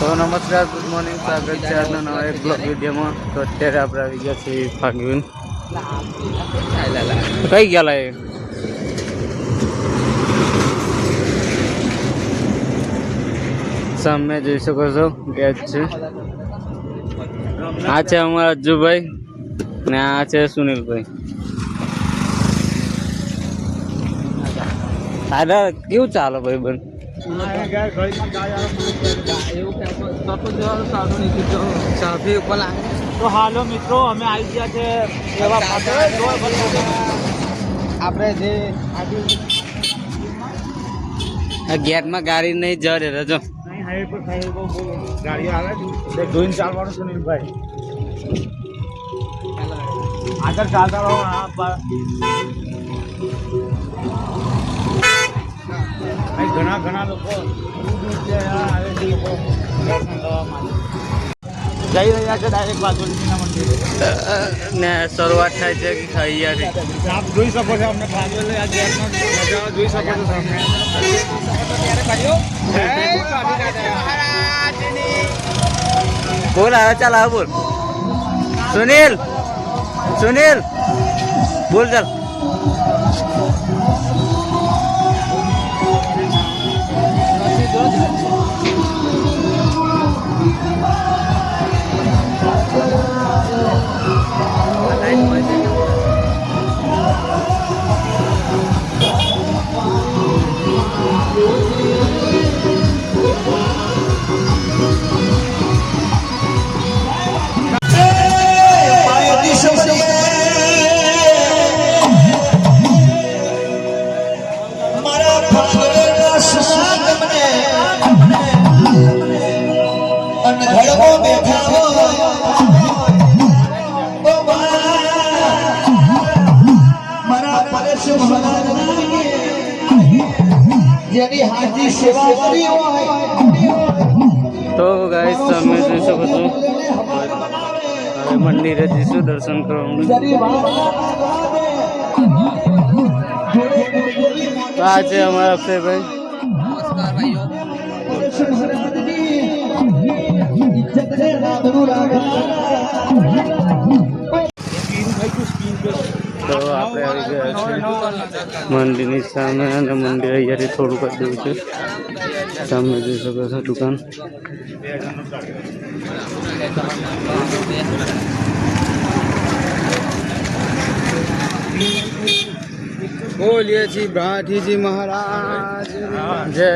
તો નમસ્કાર good morning સ્વાગત છે આજના નવા એક બ્લોગ વિડીયોમાં. તો અત્યારે આપણે આવી ગયા છીએ ફાગવીન કઈ ગયા એ? સામે જોઈ શકો છો, ગેટ છે. આ છે અમારા અજ્જુભાઈ ને આ છે સુનિલભાઈ. દાદા, કેવું ચાલે ભાઈ બંધ? તો હાલો મિત્રો અમે આવી ગયા છે એવા આપણે જે ગેટમાં ગાડી નહીં જડે રજો ગાડી આવે છે. તે જોઈને ચાલવાનું સુનિલભાઈ આગળ ચાલતા રહો અહીં ઘણા ઘણા લોકો આવે છે લોકો દર્શન કરવા માટે. જઈ રહ્યા છે ડાયરેક્ટ મંદિરે. ને શરૂઆત થાય છે અહીંયાથી. આપ જોઈ શકો છો અમને ફાગવેલ આ નજારો જોઈ શકો છો સામે. બોલ હવે ચાલ હવે બોલ. સુનિલ સુનિલ બોલ ચાલ. જેની હાજી સેવા કરી હોય. તો ગાઈસ તમે જોઈ શકો છો. હવે મંદિરે જઈશું દર્શન કરવાનું. તો આ છે અમારા અક્ષયભાઈ. તો આપણે આવી ગયા છીએ. મંદિરની સામે અને મંદિર અહીંયાથી થોડુંક જ દૂર છે. સામે જોઈ શકો છો દુકાન. બોલીએ છીએ ભાટીજી મહારાજ. જય.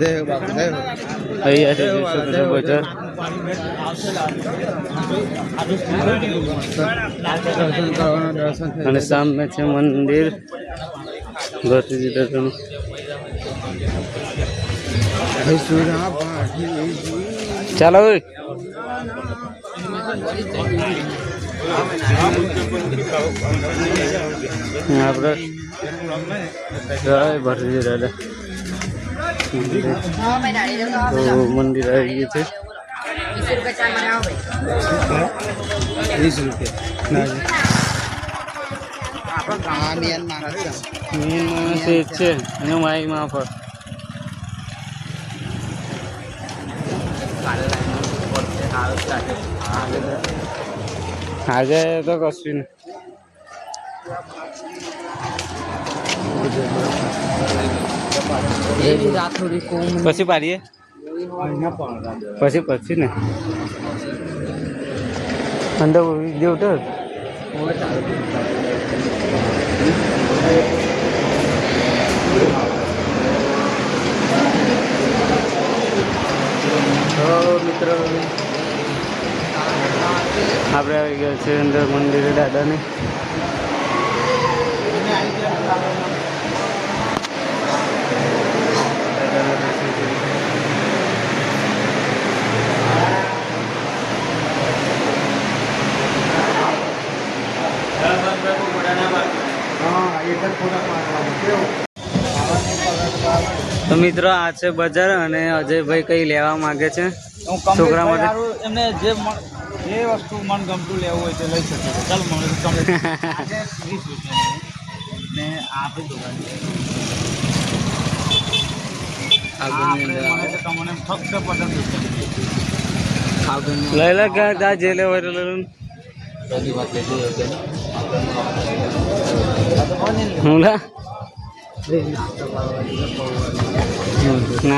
દેવ બાપુ દેવ અહીંયાથી જોઈ શકો છો બજાર. અને સામે છે મંદિર. ભરતીજી દર્શન ચાલો. આપણે જય મંદિર આવી ગયું છે. વીસ રૂપિયા મેન માણસ એ છે. અને માઈ માં પર તો કશું નહીં. પછી પાડીએ? પછી પછી ને. અંદર જેવું તો મિત્રો આપણે આવી ગયા છે અંદર મંદિરે દાદાને. તો મિત્રો આ છે બજાર અને અજયભાઈ કઈ લેવા માંગે છે? હું છોકરા માટે? એમને જે જે વસ્તુ મન ગમતું લેવું હોય તે લઈ શકે છે. ચાલો મને ને આપી તો તમને ફક્ત લઈ લે કે જા જે લેવા હોય લઈ હું લા? ના